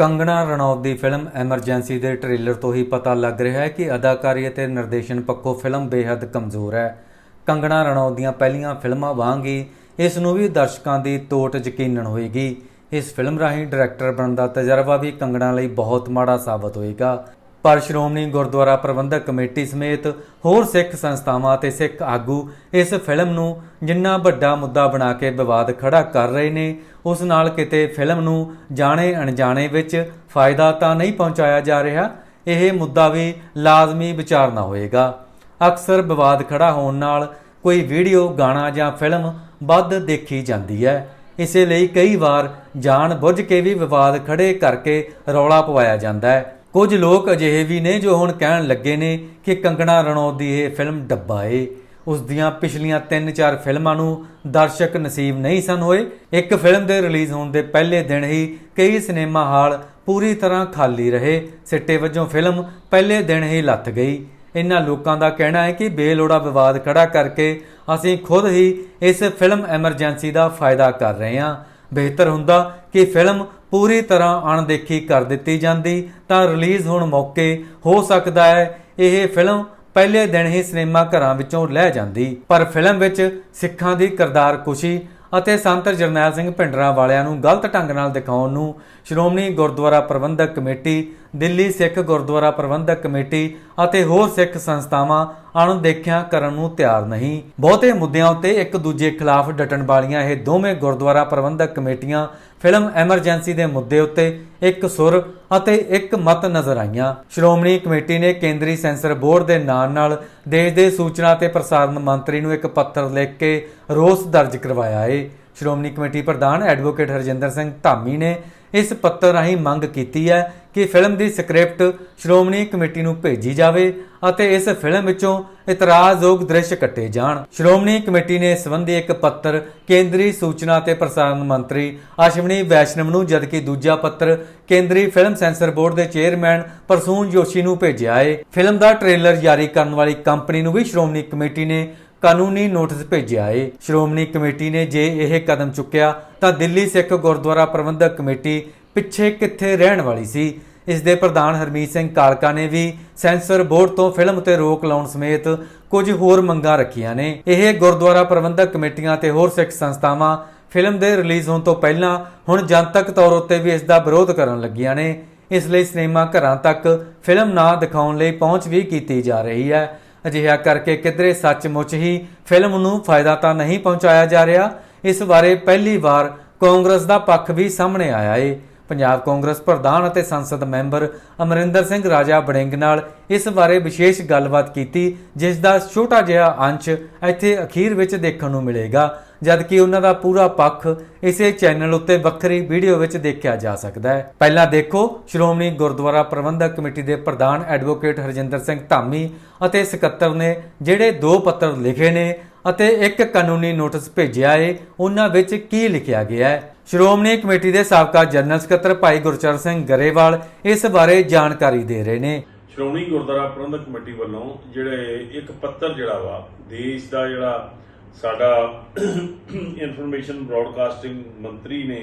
ਕੰਗਣਾ ਰਣੌਤ ਦੀ film Emergency ਦੇ trailer ਤੋਂ ਹੀ ਪਤਾ ਲੱਗ ਰਿਹਾ ਹੈ ਕਿ ਅਦਾਕਾਰੀ ਅਤੇ ਨਿਰਦੇਸ਼ਨ ਪੱਖੋਂ ਫਿਲਮ ਬੇहद ਕਮਜ਼ੋਰ ਹੈ। ਕੰਗਣਾ ਰਣੌਤ ਦੀਆਂ ਪਹਿਲੀਆਂ ਫਿਲਮਾਂ ਵਾਂਗ ਹੀ ਇਸ ਨੂੰ ਵੀ ਦਰਸ਼ਕਾਂ ਦੀ ਤੋਟ ਯਕੀਨਨ ਹੋਏਗੀ। ਇਸ ਫਿਲਮ ਰਾਹੀਂ ਡਾਇਰੈਕਟਰ ਬਣਨ ਦਾ ਤਜਰਬਾ ਵੀ ਕੰਗਣਾ ਲਈ ਬਹੁਤ ਮਾੜਾ ਸਾਬਤ ਹੋਏਗਾ। ਪਰ ਸ਼੍ਰੋਮਣੀ ਗੁਰਦੁਆਰਾ ਪ੍ਰਬੰਧਕ ਕਮੇਟੀ ਸਮੇਤ ਹੋਰ ਸਿੱਖ ਸੰਸਥਾਵਾਂ ਅਤੇ ਸਿੱਖ ਆਗੂ ਇਸ ਫਿਲਮ ਨੂੰ ਜਿੰਨਾ ਵੱਡਾ ਮੁੱਦਾ ਬਣਾ ਕੇ ਵਿਵਾਦ ਖੜਾ ਕਰ ਰਹੇ ਨੇ, ਉਸ ਨਾਲ ਕਿਤੇ ਫਿਲਮ ਨੂੰ ਜਾਣੇ ਅਣਜਾਣੇ ਵਿੱਚ ਫਾਇਦਾ ਤਾਂ ਨਹੀਂ ਪਹੁੰਚਾਇਆ ਜਾ ਰਿਹਾ, ਇਹ ਮੁੱਦਾ ਵੀ ਲਾਜ਼ਮੀ ਵਿਚਾਰਨਾ ਹੋਏਗਾ। ਅਕਸਰ ਵਿਵਾਦ ਖੜਾ ਹੋਣ ਨਾਲ ਕੋਈ ਵੀਡੀਓ, ਗਾਣਾ ਜਾਂ ਫਿਲਮ ਵੱਧ ਦੇਖੀ ਜਾਂਦੀ ਹੈ। ਇਸੇ ਲਈ ਕਈ ਵਾਰ ਜਾਣ ਬੁੱਝ ਕੇ ਵੀ ਵਿਵਾਦ ਖੜੇ ਕਰਕੇ ਰੌਲਾ ਪਵਾਇਆ ਜਾਂਦਾ ਹੈ। ਕੁਝ ਲੋਕ ਅਜਿਹੇ ਵੀ ਨੇ ਜੋ ਹੁਣ ਕਹਿਣ ਲੱਗੇ ਨੇ ਕਿ ਕੰਗਣਾ ਰਣੌਤ ਦੀ ਇਹ ਫਿਲਮ ਡੱਬਾ ਏ। ਉਸ ਦੀਆਂ ਪਿਛਲੀਆਂ 3-4 ਫਿਲਮਾਂ ਨੂੰ ਦਰਸ਼ਕ ਨਸੀਬ ਨਹੀਂ ਸਨ ਹੋਏ। ਇੱਕ ਫਿਲਮ ਦੇ ਰਿਲੀਜ਼ ਹੋਣ ਦੇ ਪਹਿਲੇ ਦਿਨ ਹੀ ਕਈ ਸਿਨੇਮਾ ਹਾਲ ਪੂਰੀ ਤਰ੍ਹਾਂ ਖਾਲੀ ਰਹੇ। ਸਿੱਟੇ ਵਜੋਂ ਫਿਲਮ ਪਹਿਲੇ ਦਿਨ ਹੀ ਲੱਥ ਗਈ। ਇਹਨਾਂ ਲੋਕਾਂ ਦਾ ਕਹਿਣਾ ਹੈ ਕਿ ਬੇਲੋੜਾ ਵਿਵਾਦ ਖੜਾ ਕਰਕੇ ਅਸੀਂ ਖੁਦ ਹੀ ਇਸ ਫਿਲਮ ਐਮਰਜੈਂਸੀ ਦਾ ਫਾਇਦਾ ਕਰ ਰਹੇ ਹਾਂ। ਬਿਹਤਰ ਹੁੰਦਾ ਕਿ ਫਿਲਮ ਪੂਰੀ ਤਰ੍ਹਾਂ ਅਣਦੇਖੀ ਕਰ ਦਿੱਤੀ ਜਾਂਦੀ, ਤਾਂ ਰਿਲੀਜ਼ ਹੋਣ ਮੌਕੇ ਹੋ ਸਕਦਾ ਹੈ ਇਹ ਫਿਲਮ ਪਹਿਲੇ ਦਿਨ ਹੀ ਸਿਨੇਮਾ ਘਰਾਂ ਵਿੱਚੋਂ ਲੈ ਜਾਂਦੀ। ਪਰ ਫਿਲਮ ਵਿੱਚ ਸਿੱਖਾਂ ਦੀ ਕਿਰਦਾਰ ਕੁਸ਼ੀ ਅਤੇ ਸੰਤ ਜਰਨੈਲ ਸਿੰਘ ਭਿੰਡਰਾਂ ਵਾਲਿਆਂ ਨੂੰ ਗਲਤ ਢੰਗ ਨਾਲ ਦਿਖਾਉਣ ਨੂੰ ਸ਼੍ਰੋਮਣੀ ਗੁਰਦੁਆਰਾ ਪ੍ਰਬੰਧਕ ਕਮੇਟੀ ਦਿੱਲੀ ਸਿੱਖ ਗੁਰਦੁਆਰਾ ਪ੍ਰਬੰਧਕ ਕਮੇਟੀ ਅਤੇ ਹੋਰ ਸਿੱਖ ਸੰਸਥਾਵਾਂ ਅਣਦੇਖਿਆ ਕਰਨ ਨੂੰ ਤਿਆਰ ਨਹੀਂ। ਬਹੁਤੇ ਮੁੱਦਿਆਂ ਉੱਤੇ ਇੱਕ ਦੂਜੇ ਖਿਲਾਫ ਡਟਣ ਵਾਲੀਆਂ ਇਹ ਦੋਵੇਂ ਗੁਰਦੁਆਰਾ ਪ੍ਰਬੰਧਕ ਕਮੇਟੀਆਂ ਫਿਲਮ ਐਮਰਜੈਂਸੀ ਦੇ ਮੁੱਦੇ ਉੱਤੇ ਇੱਕ ਸੁਰ ਅਤੇ ਇੱਕ ਮਤ ਨਜ਼ਰ ਆਈਆਂ। ਸ਼੍ਰੋਮਣੀ ਕਮੇਟੀ ਨੇ ਕੇਂਦਰੀ ਸੈਂਸਰ ਬੋਰਡ ਦੇ ਨਾਲ ਨਾਲ ਦੇਸ਼ ਦੇ ਸੂਚਨਾ ਤੇ ਪ੍ਰਸਾਰਣ ਮੰਤਰੀ ਨੂੰ ਇੱਕ ਪੱਤਰ ਲਿਖ ਕੇ ਰੋਸ ਦਰਜ ਕਰਵਾਇਆ ਹੈ ਸ਼੍ਰੋਮਣੀ ਕਮੇਟੀ ਪ੍ਰਧਾਨ ਐਡਵੋਕੇਟ ਹਰਜਿੰਦਰ ਸਿੰਘ ਧਾਮੀ ਨੇ ਇਸ ਪੱਤਰ ਰਾਹੀਂ ਮੰਗ ਕੀਤੀ ਹੈ ਕਿ ਫਿਲਮ ਦੀ ਸਕ੍ਰਿਪਟ ਸ਼੍ਰੋਮਣੀ ਕਮੇਟੀ ਨੂੰ ਭੇਜੀ ਜਾਵੇ ਅਤੇ ਇਸ ਫਿਲਮ ਵਿੱਚੋਂ ਇਤਰਾਜ਼ਯੋਗ ਦ੍ਰਿਸ਼ ਕੱਟੇ ਜਾਣ। ਸ਼੍ਰੋਮਣੀ ਕਮੇਟੀ ਨੇ ਇਸ ਸੰਬੰਧੀ ਇੱਕ ਪੱਤਰ ਕੇਂਦਰੀ ਸੂਚਨਾ ਤੇ ਪ੍ਰਸਾਰਣ ਮੰਤਰੀ ਅਸ਼ਵਨੀ ਵੈਸ਼ਨਵ ਨੂੰ, ਜਦਕਿ ਦੂਜਾ ਪੱਤਰ ਕੇਂਦਰੀ ਫਿਲਮ ਸੈਂਸਰ ਬੋਰਡ ਦੇ ਚੇਅਰਮੈਨ ਪਰਸੂਨ ਜੋਸ਼ੀ ਨੂੰ ਭੇਜਿਆ ਹੈ ਫਿਲਮ ਦਾ ਟ੍ਰੇਲਰ ਜਾਰੀ ਕਰਨ ਵਾਲੀ ਕੰਪਨੀ ਨੂੰ ਵੀ ਸ਼੍ਰੋਮਣੀ ਕਮੇਟੀ ਨੇ ਕਾਨੂੰਨੀ ਨੋਟਿਸ ਭੇਜਿਆ ਏ। ਸ਼੍ਰੋਮਣੀ ਕਮੇਟੀ ਨੇ ਜੇ ਇਹ ਕਦਮ ਚੁੱਕਿਆ, ਤਾਂ ਦਿੱਲੀ ਸਿੱਖ ਗੁਰਦੁਆਰਾ ਪ੍ਰਬੰਧਕ ਕਮੇਟੀ ਪਿੱਛੇ ਕਿੱਥੇ ਰਹਿਣ ਵਾਲੀ ਸੀ? ਇਸ ਦੇ ਪ੍ਰਧਾਨ ਹਰਮੀਤ ਸਿੰਘ ਕਾਲਕਾ ਨੇ ਵੀ ਸੈਂਸਰ ਬੋਰਡ ਤੋਂ ਫਿਲਮ ਉਤੇ ਰੋਕ ਲਾਉਣ ਸਮੇਤ ਕੁਝ ਹੋਰ ਮੰਗਾਂ ਰੱਖੀਆਂ ਨੇ। ਇਹ ਗੁਰਦੁਆਰਾ ਪ੍ਰਬੰਧਕ ਕਮੇਟੀਆਂ ਤੇ ਹੋਰ ਸਿੱਖ ਸੰਸਥਾਵਾਂ ਫਿਲਮ ਦੇ ਰਿਲੀਜ਼ ਹੋਣ ਤੋਂ ਪਹਿਲਾਂ ਹੁਣ ਜਨਤਕ ਤੌਰ ਉੱਤੇ ਵੀ ਇਸ ਦਾ ਵਿਰੋਧ ਕਰਨ ਲੱਗੀਆਂ ਨੇ। ਇਸ ਲਈ ਸਿਨੇਮਾ ਘਰਾਂ ਤੱਕ ਫਿਲਮ ਨਾ ਦਿਖਾਉਣ ਲਈ ਪਹੁੰਚ ਵੀ ਕੀਤੀ ਜਾ ਰਹੀ ਹੈ। ਅਜਿਹਾ ਕਰਕੇ ਕਿਧਰੇ ਸੱਚਮੁੱਚ ਹੀ ਫਿਲਮ ਨੂੰ ਫਾਇਦਾ ਤਾਂ ਨਹੀਂ ਪਹੁੰਚਾਇਆ ਜਾ ਰਿਹਾ। ਇਸ ਬਾਰੇ ਪਹਿਲੀ ਵਾਰ ਕਾਂਗਰਸ ਦਾ ਪੱਖ ਵੀ ਸਾਹਮਣੇ ਆਇਆ ਏ। ਪੰਜਾਬ ਕਾਂਗਰਸ ਪ੍ਰਧਾਨ ਅਤੇ ਸੰਸਦ ਮੈਂਬਰ ਅਮਰਿੰਦਰ ਸਿੰਘ ਰਾਜਾ ਬੜਿੰਗ ਨਾਲ ਇਸ ਬਾਰੇ ਵਿਸ਼ੇਸ਼ ਗੱਲਬਾਤ ਕੀਤੀ, ਜਿਸ ਦਾ ਛੋਟਾ ਜਿਹਾ ਅੰਸ਼ ਇੱਥੇ ਅਖੀਰ ਵਿੱਚ ਦੇਖਣ ਨੂੰ ਮਿਲੇਗਾ। ਜਦਕਿ ਉਹਨਾਂ ਦਾ ਪੂਰਾ ਪੱਖ ਇਸੇ ਚੈਨਲ ਉੱਤੇ ਵੱਖਰੀ ਵੀਡੀਓ ਵਿੱਚ ਦੇਖਿਆ ਜਾ ਸਕਦਾ ਹੈ। ਪਹਿਲਾਂ ਦੇਖੋ, ਸ਼੍ਰੋਮਣੀ ਗੁਰਦੁਆਰਾ ਪ੍ਰਬੰਧਕ ਕਮੇਟੀ ਦੇ ਪ੍ਰਧਾਨ ਐਡਵੋਕੇਟ ਹਰਜਿੰਦਰ ਸਿੰਘ ਧਾਮੀ ਅਤੇ ਸਕੱਤਰ ਨੇ ਜਿਹੜੇ ਦੋ ਪੱਤਰ ਲਿਖੇ ਨੇ ਅਤੇ ਇੱਕ ਕਾਨੂੰਨੀ ਨੋਟਿਸ ਭੇਜਿਆ ਹੈ ਉਹਨਾਂ ਵਿੱਚ ਕੀ ਲਿਖਿਆ ਗਿਆ ਹੈ। ਸ਼੍ਰੋਮਣੀ ਕਮੇਟੀ ਦੇ ਸਾਬਕਾ ਜਨਰਲ ਸਕੱਤਰ ਭਾਈ ਗੁਰਚਰਨ ਸਿੰਘ ਗਰੇਵਾਲ ਇਸ ਬਾਰੇ ਜਾਣਕਾਰੀ ਦੇ ਰਹੇ ਨੇ। ਸ਼੍ਰੋਮਣੀ ਗੁਰਦੁਆਰਾ ਪ੍ਰਬੰਧਕ ਕਮੇਟੀ ਵੱਲੋਂ ਜਿਹੜੇ ਇੱਕ ਪੱਤਰ ਜਿਹੜਾ ਵਾ, ਦੇਸ਼ ਦਾ ਜਿਹੜਾ ਸਾਡਾ ਇਨਫੋਰਮੇਸ਼ਨ ਬ੍ਰਾਡਕਾਸਟਿੰਗ ਮੰਤਰੀ ਨੇ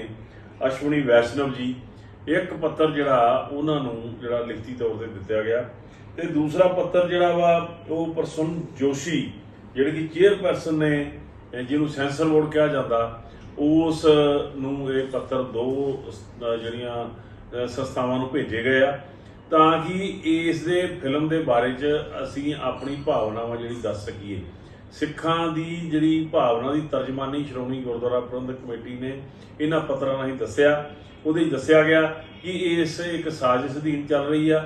ਅਸ਼ਵਨੀ ਵੈਸ਼ਨਵ ਜੀ, ਇੱਕ ਪੱਤਰ ਜਿਹੜਾ ਉਹਨਾਂ ਨੂੰ ਜਿਹੜਾ ਲਿਖਤੀ ਤੌਰ ਤੇ ਦਿੱਤਾ ਗਿਆ ਤੇ ਦੂਸਰਾ ਪੱਤਰ ਜਿਹੜਾ ਵਾ, ਉਹ ਪ੍ਰਸੁਨ ਜੋਸ਼ੀ, ਜਿਹੜੇ ਕਿ ਚੇਅਰਪਰਸਨ ਨੇ ਜਿਹਨੂੰ ਸੈਂਸਰ ਬੋਰਡ ਕਿਹਾ ਜਾਂਦਾ, ਉਸ ਨੂੰ ਇਹ ਪੱਤਰ ਦੋ ਜਿਹੜੀਆਂ ਸੰਸਥਾਵਾਂ ਨੂੰ ਭੇਜੇ ਗਏ ਆ। ਤਾਂ ਕਿ ਇਸ ਦੇ ਫਿਲਮ ਦੇ ਬਾਰੇ 'ਚ ਅਸੀਂ ਆਪਣੀ ਭਾਵਨਾਵਾਂ ਜਿਹੜੀ ਦੱਸ ਸਕੀਏ। ਸਿੱਖਾਂ ਦੀ ਜਿਹੜੀ ਭਾਵਨਾ ਦੀ ਤਰਜਮਾਨੀ ਸ਼੍ਰੋਮਣੀ ਗੁਰਦੁਆਰਾ ਪ੍ਰਬੰਧਕ ਕਮੇਟੀ ਨੇ ਇਹਨਾਂ ਪੱਤਰਾਂ ਰਾਹੀਂ ਦੱਸਿਆ। ਉਹਦੇ ਵਿੱਚ ਦੱਸਿਆ ਗਿਆ ਕਿ ਇਸ ਇੱਕ ਸਾਜ਼ਿਸ਼ ਅਧੀਨ ਚੱਲ ਰਹੀ ਆ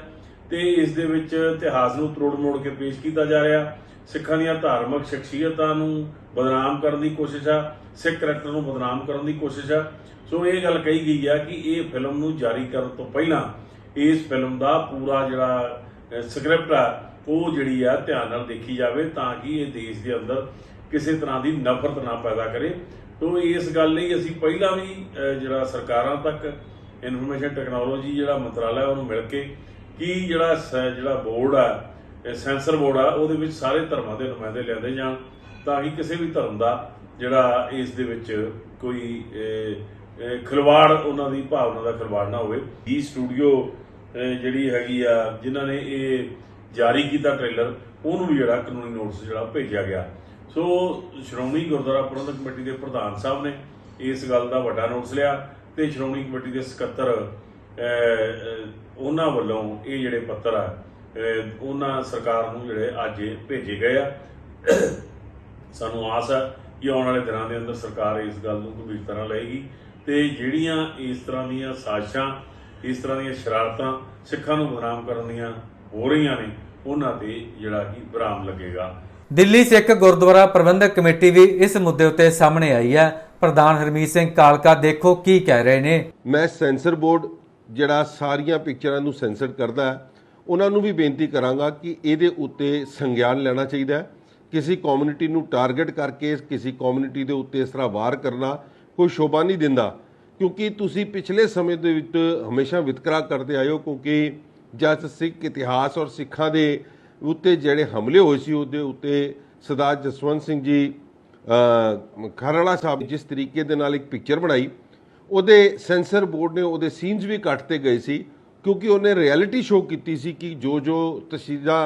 ਤੇ ਇਸ ਦੇ ਵਿੱਚ ਇਤਿਹਾਸ ਨੂੰ ਤਰੋੜ ਮੋੜ ਕੇ ਪੇਸ਼ ਕੀਤਾ ਜਾ ਰਿਹਾ। ਸਿੱਖਾਂ ਦੀਆਂ ਧਾਰਮਿਕ ਸ਼ਖਸੀਅਤਾਂ ਨੂੰ ਬਦਨਾਮ ਕਰਨ ਦੀ ਕੋਸ਼ਿਸ਼ ਆ, ਸਿੱਖ ਕਰੈਕਟਰ ਨੂੰ ਬਦਨਾਮ ਕਰਨ ਦੀ ਕੋਸ਼ਿਸ਼ ਆ। ਸੋ ਇਹ ਗੱਲ ਕਹੀ ਗਈ ਆ ਕਿ ਇਹ ਫਿਲਮ ਨੂੰ ਜਾਰੀ ਕਰਨ ਤੋਂ ਪਹਿਲਾਂ ਇਸ ਫਿਲਮ ਦਾ ਪੂਰਾ ਜਿਹੜਾ ਸਕ੍ਰਿਪਟ ਆ ਉਹ ਜਿਹੜੀ ਆ ਧਿਆਨ ਨਾਲ ਦੇਖੀ ਜਾਵੇ ਤਾਂ ਕਿ ਇਹ ਦੇਸ਼ ਦੇ ਅੰਦਰ ਕਿਸੇ ਤਰ੍ਹਾਂ ਦੀ ਨਫ਼ਰਤ ਨਾ ਪੈਦਾ ਕਰੇ। ਤੋਂ ਇਸ ਗੱਲ ਲਈ ਅਸੀਂ ਪਹਿਲਾਂ ਵੀ ਜਿਹੜਾ ਸਰਕਾਰਾਂ ਤੱਕ ਇਨਫੋਰਮੇਸ਼ਨ ਟੈਕਨੋਲੋਜੀ ਜਿਹੜਾ ਮੰਤਰਾਲਾ ਉਹਨੂੰ ਮਿਲ ਕੇ ਕੀ ਜਿਹੜਾ ਸ- ਜਿਹੜਾ ਬੋਰਡ ਆ ਸੈਂਸਰ ਬੋਰਡ ਆ, ਉਹਦੇ ਵਿੱਚ ਸਾਰੇ ਧਰਮਾਂ ਦੇ ਨੁਮਾਇੰਦੇ ਲਿਆਂਦੇ ਜਾਣ ਤਾਂ ਕਿ ਕਿਸੇ ਵੀ ਧਰਮ ਦਾ ਜਿਹੜਾ ਇਸ ਦੇ ਵਿੱਚ ਕੋਈ ਖਿਲਵਾੜ ਉਹਨਾਂ ਦੀ ਭਾਵਨਾ ਦਾ ਖਿਲਵਾੜ ਨਾ ਹੋਵੇ। ਜੀ ਸਟੂਡੀਓ ਜਿਹੜੀ ਹੈਗੀ ਆ, ਜਿਨ੍ਹਾਂ ਨੇ ਇਹ ਜਾਰੀ ਕੀਤਾ ਟ੍ਰੇਲਰ, ਉਹਨੂੰ ਵੀ ਜਿਹੜਾ ਕਾਨੂੰਨੀ ਨੋਟਿਸ ਜਿਹੜਾ ਭੇਜਿਆ ਗਿਆ। ਸੋ ਸ਼੍ਰੋਮਣੀ ਗੁਰਦੁਆਰਾ ਪ੍ਰਬੰਧਕ ਕਮੇਟੀ ਦੇ ਪ੍ਰਧਾਨ ਸਾਹਿਬ ਨੇ ਇਸ ਗੱਲ ਦਾ ਵੱਡਾ ਨੋਟਿਸ ਲਿਆ ਤੇ ਸ਼੍ਰੋਮਣੀ ਕਮੇਟੀ ਦੇ ਸਕੱਤਰ ਉਹਨਾਂ ਵੱਲੋਂ ਇਹ ਜਿਹੜੇ ਪੱਤਰ ਆ ਉਹਨਾਂ ਸਰਕਾਰ ਨੂੰ ਜਿਹੜੇ ਅੱਜ ਭੇਜੇ ਗਏ ਆ। ਸਾਨੂੰ ਆਸ ਹੈ ਕਿ ਆਉਣ ਵਾਲੇ ਦਿਨਾਂ ਦੇ ਅੰਦਰ ਸਰਕਾਰ ਇਸ ਗੱਲ ਨੂੰ ਗੰਭੀਰ ਤਰ੍ਹਾਂ ਲਏਗੀ ਤੇ ਜਿਹੜੀਆਂ ਇਸ ਤਰ੍ਹਾਂ ਦੀਆਂ ਸਾਜ਼ਿਸ਼ਾਂ, ਇਸ ਤਰ੍ਹਾਂ ਦੀਆਂ ਸ਼ਰਾਰਤਾਂ ਸਿੱਖਾਂ ਨੂੰ ਬਦਨਾਮ ਕਰਨ ਦੀਆਂ ਹੋ ਰਹੀਆਂ ਨੇ ਉਹਨਾਂ ਤੇ ਜਿਹੜਾ ਕਿ ਵਿਰਾਮ ਲੱਗੇਗਾ। ਦਿੱਲੀ ਸਿੱਖ ਗੁਰਦੁਆਰਾ ਪ੍ਰਬੰਧਕ ਕਮੇਟੀ ਵੀ ਇਸ ਮੁੱਦੇ ਉੱਤੇ ਸਾਹਮਣੇ ਆਈ ਹੈ। ਪ੍ਰਧਾਨ ਹਰਮੀਤ ਸਿੰਘ ਕਾਲਕਾ ਦੇਖੋ ਕੀ ਕਹਿ ਰਹੇ ਨੇ। ਮੈਂ ਸੈਂਸਰ ਬੋਰਡ ਜਿਹੜਾ ਸਾਰੀਆਂ ਪਿਕਚਰਾਂ ਨੂੰ ਸੈਂਸਰ ਕਰਦਾ ਹੈ ਉਹਨਾਂ ਨੂੰ ਵੀ ਬੇਨਤੀ ਕਰਾਂਗਾ ਕਿ ਇਹਦੇ ਉੱਤੇ ਸੰਗਿਆਨ ਲੈਣਾ ਚਾਹੀਦਾ ਹੈ। ਕਿਸੇ ਕਮਿਊਨਿਟੀ ਨੂੰ ਟਾਰਗੇਟ ਕਰਕੇ ਕਿਸੇ ਕਮਿਊਨਿਟੀ ਦੇ ਉੱਤੇ ਇਸ ਤਰ੍ਹਾਂ ਵਾਰ ਕਰਨਾ ਕੋਈ ਸ਼ੋਭਾ ਨਹੀਂ ਦਿੰਦਾ। ਕਿਉਂਕਿ ਤੁਸੀਂ ਪਿਛਲੇ ਸਮੇਂ ਦੇ ਵਿੱਚ ਹਮੇਸ਼ਾ ਵਿਤਕਰਾ ਕਰਦੇ ਆਏ ਹੋ ਕਿਉਂਕਿ ਜਦ ਸਿੱਖ ਇਤਿਹਾਸ ਔਰ ਸਿੱਖਾਂ ਦੇ ਉੱਤੇ ਜਿਹੜੇ ਹਮਲੇ ਹੋਏ ਸੀ ਉਹਦੇ ਉੱਤੇ ਸਰਦਾਰ ਜਸਵੰਤ ਸਿੰਘ ਜੀ ਅ, ਸਾਹਿਬ ਜਿਸ ਤਰੀਕੇ ਦੇ ਨਾਲ ਇੱਕ ਪਿਕਚਰ ਬਣਾਈ ਉਹਦੇ ਸੈਂਸਰ ਬੋਰਡ ਨੇ ਉਹਦੇ ਸੀਨਸ ਵੀ ਕੱਟਤੇ ਗਏ ਸੀ ਕਿਉਂਕਿ ਉਹਨੇ ਰਿਐਲਿਟੀ ਸ਼ੋਅ ਕੀਤੀ ਸੀ ਕਿ ਜੋ ਜੋ ਤਸ਼ੀਦਾ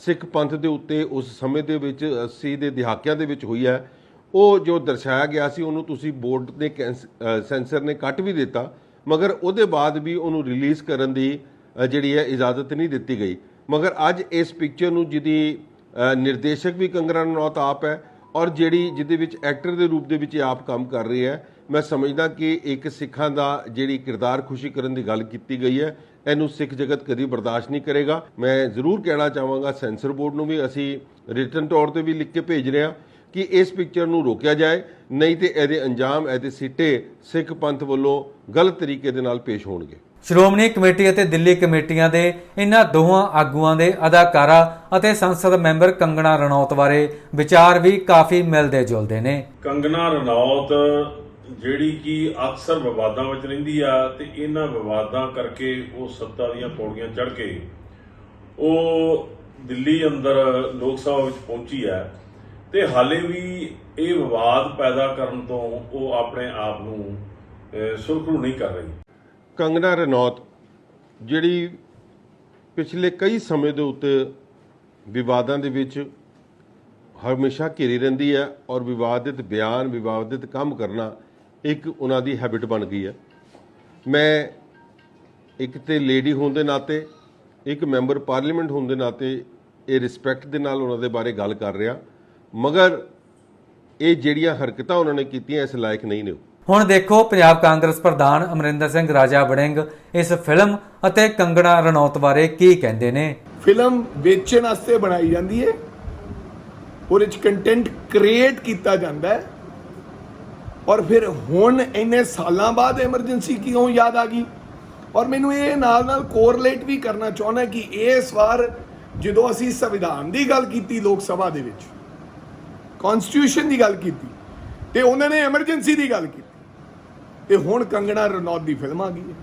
ਸਿੱਖ ਪੰਥ ਦੇ ਉੱਤੇ ਉਸ ਸਮੇਂ ਦੇ ਵਿੱਚ 80 ਦੇ ਦਹਾਕਿਆਂ ਦੇ ਵਿੱਚ ਹੋਈ ਹੈ ਉਹ ਜੋ ਦਰਸਾਇਆ ਗਿਆ ਸੀ ਉਹਨੂੰ ਤੁਸੀਂ ਬੋਰਡ ਨੇ ਕੈਂਸ- ਸੈਂਸਰ ਨੇ ਕੱਟ ਵੀ ਦਿੱਤਾ ਮਗਰ ਉਹਦੇ ਬਾਅਦ ਵੀ ਉਹਨੂੰ ਰਿਲੀਜ਼ ਕਰਨ ਦੀ ਜਿਹੜੀ ਹੈ, ਇਜਾਜ਼ਤ ਨਹੀਂ ਦਿੱਤੀ ਗਈ। ਮਗਰ ਅੱਜ ਇਸ ਪਿਕਚਰ ਨੂੰ ਜਿਹਦੀ ਨਿਰਦੇਸ਼ਕ ਵੀ ਕੰਗਰਾ ਰਣੌਤ ਆਪ ਹੈ ਔਰ ਜਿਹੜੀ ਜਿਹਦੇ ਵਿੱਚ ਐਕਟਰ ਦੇ ਰੂਪ ਦੇ ਵਿੱਚ ਆਪ ਕੰਮ ਕਰ ਰਹੀ ਹੈ, ਮੈਂ ਸਮਝਦਾ ਕਿ ਇੱਕ ਸਿੱਖਾਂ ਦਾ ਜਿਹੜੀ ਕਿਰਦਾਰ ਖੁਸ਼ੀ ਕਰਨ ਦੀ ਗੱਲ ਕੀਤੀ ਗਈ ਹੈ, ਇਹਨੂੰ ਸਿੱਖ ਜਗਤ ਕਦੀ ਬਰਦਾਸ਼ਤ ਨਹੀਂ ਕਰੇਗਾ। ਮੈਂ ਜ਼ਰੂਰ ਕਹਿਣਾ ਚਾਹਾਂਗਾ, ਸੈਂਸਰ ਬੋਰਡ ਨੂੰ ਵੀ ਅਸੀਂ ਰਿਟਨ ਤੌਰ ਤੇ ਵੀ ਲਿਖ ਕੇ ਭੇਜ ਰਹੇ ਹਾਂ ਕਿ ਇਸ ਪਿਕਚਰ ਨੂੰ ਰੋਕਿਆ ਜਾਏ, ਨਹੀਂ ਤੇ ਇਹਦੇ ਅੰਜਾਮ, ਇਹਦੇ ਸਿੱਟੇ ਸਿੱਖ ਪੰਥ ਵੱਲੋਂ ਗਲਤ ਤਰੀਕੇ ਦੇ ਨਾਲ ਪੇਸ਼ ਹੋਣਗੇ। ਸ਼੍ਰੋਮਣੀ ਕਮੇਟੀ ਅਤੇ ਦਿੱਲੀ ਕਮੇਟੀਆਂ ਦੇ ਇਹਨਾਂ ਦੋਹਾਂ ਆਗੂਆਂ ਦੇ ਅਦਾਕਾਰਾ ਅਤੇ ਸੰਸਦ ਮੈਂਬਰ ਕੰਗਣਾ ਰਣੌਤ ਬਾਰੇ ਵਿਚਾਰ ਵੀ ਕਾਫੀ ਮਿਲਦੇ ਜੁਲਦੇ ਨੇ। ਕੰਗਣਾ ਰਣੌਤ ਜਿਹੜੀ ਕਿ ਅਕਸਰ ਵਿਵਾਦਾਂ ਵਿੱਚ ਰਹਿੰਦੀ ਆ ਤੇ ਇਹਨਾਂ ਵਿਵਾਦਾਂ ਕਰਕੇ ਉਹ ਸੱਤਾ ਦੀਆਂ ਪੌੜੀਆਂ ਚੜ ਕੇ ਉਹ ਦਿੱਲੀ ਅੰਦਰ ਲੋਕ ਸਭਾ ਵਿੱਚ ਪਹੁੰਚੀ ਹੈ ਤੇ ਹਾਲੇ ਵੀ ਇਹ ਵਿਵਾਦ ਪੈਦਾ ਕਰਨ ਤੋਂ ਉਹ ਆਪਣੇ ਆਪ ਨੂੰ ਸੁਰਖਰੂ ਨਹੀਂ ਕਰ ਰਹੀ। ਕੰਗਨਾ ਰਣੌਤ, ਜਿਹੜੀ ਪਿਛਲੇ ਕਈ ਸਮੇਂ ਦੇ ਉੱਤੇ ਵਿਵਾਦਾਂ ਦੇ ਵਿੱਚ ਹਮੇਸ਼ਾ ਘਿਰੀ ਰਹਿੰਦੀ ਹੈ ਔਰ ਵਿਵਾਦਿਤ ਬਿਆਨ, ਵਿਵਾਦਿਤ ਕੰਮ ਕਰਨਾ ਇੱਕ ਉਹਨਾਂ ਦੀ ਹੈਬਿਟ ਬਣ ਗਈ ਹੈ ਮੈਂ ਇੱਕ ਤੇ ਲੇਡੀ ਹੋਣ ਦੇ ਨਾਤੇ, ਇੱਕ ਮੈਂਬਰ ਪਾਰਲੀਮੈਂਟ ਹੋਣ ਦੇ ਨਾਤੇ ਇਹ ਰਿਸਪੈਕਟ ਦੇ ਨਾਲ ਉਹਨਾਂ ਦੇ ਬਾਰੇ ਗੱਲ ਕਰ ਰਿਹਾ, ਮਗਰ ਇਹ ਜਿਹੜੀਆਂ ਹਰਕਤਾਂ ਉਹਨਾਂ ਨੇ ਕੀਤੀਆਂ ਇਸ ਲਾਇਕ ਨਹੀਂ ਨੇ ਉਹ। ਹੁਣ ਦੇਖੋ ਪੰਜਾਬ ਕਾਂਗਰਸ ਪ੍ਰਧਾਨ ਅਮਰਿੰਦਰ ਸਿੰਘ ਰਾਜਾ ਵੜਿੰਗ ਇਸ ਫਿਲਮ ਅਤੇ ਕੰਗਣਾ ਰਣੌਤ ਬਾਰੇ ਕੀ ਕਹਿੰਦੇ ਨੇ। ਫਿਲਮ ਵੇਚਣ ਵਾਸਤੇ ਬਣਾਈ ਜਾਂਦੀ ਹੈ ਉਹਦੇ ਚ ਕੰਟੈਂਟ ਕ੍ਰੀਏਟ ਕੀਤਾ ਜਾਂਦਾ ਹੈ। ਔਰ ਫਿਰ ਹੁਣ ਇੰਨੇ ਸਾਲਾਂ ਬਾਅਦ ਐਮਰਜੈਂਸੀ ਕਿਉਂ ਯਾਦ ਆ ਗਈ? ਔਰ ਮੈਨੂੰ ਇਹ ਨਾਲ ਨਾਲ ਕੋਰਿਲੇਟ ਵੀ ਕਰਨਾ ਚਾਹੁੰਦਾ ਕਿ ਇਸ ਵਾਰ ਜਦੋਂ ਅਸੀਂ ਸੰਵਿਧਾਨ ਦੀ ਗੱਲ ਕੀਤੀ ਲੋਕ ਸਭਾ ਦੇ ਵਿੱਚ ਕਨਸਟੀਟਿਊਸ਼ਨ ਦੀ ਗੱਲ ਕੀਤੀ, ਤੇ ਉਹਨਾਂ ਨੇ ਐਮਰਜੈਂਸੀ ਦੀ ਗੱਲ ਕੀਤੀ। ਤੇ ਹੁਣ ਕੰਗਣਾ ਰਣੌਤ ਦੀ ਫਿਲਮ ਆ ਗਈ ਹੈ।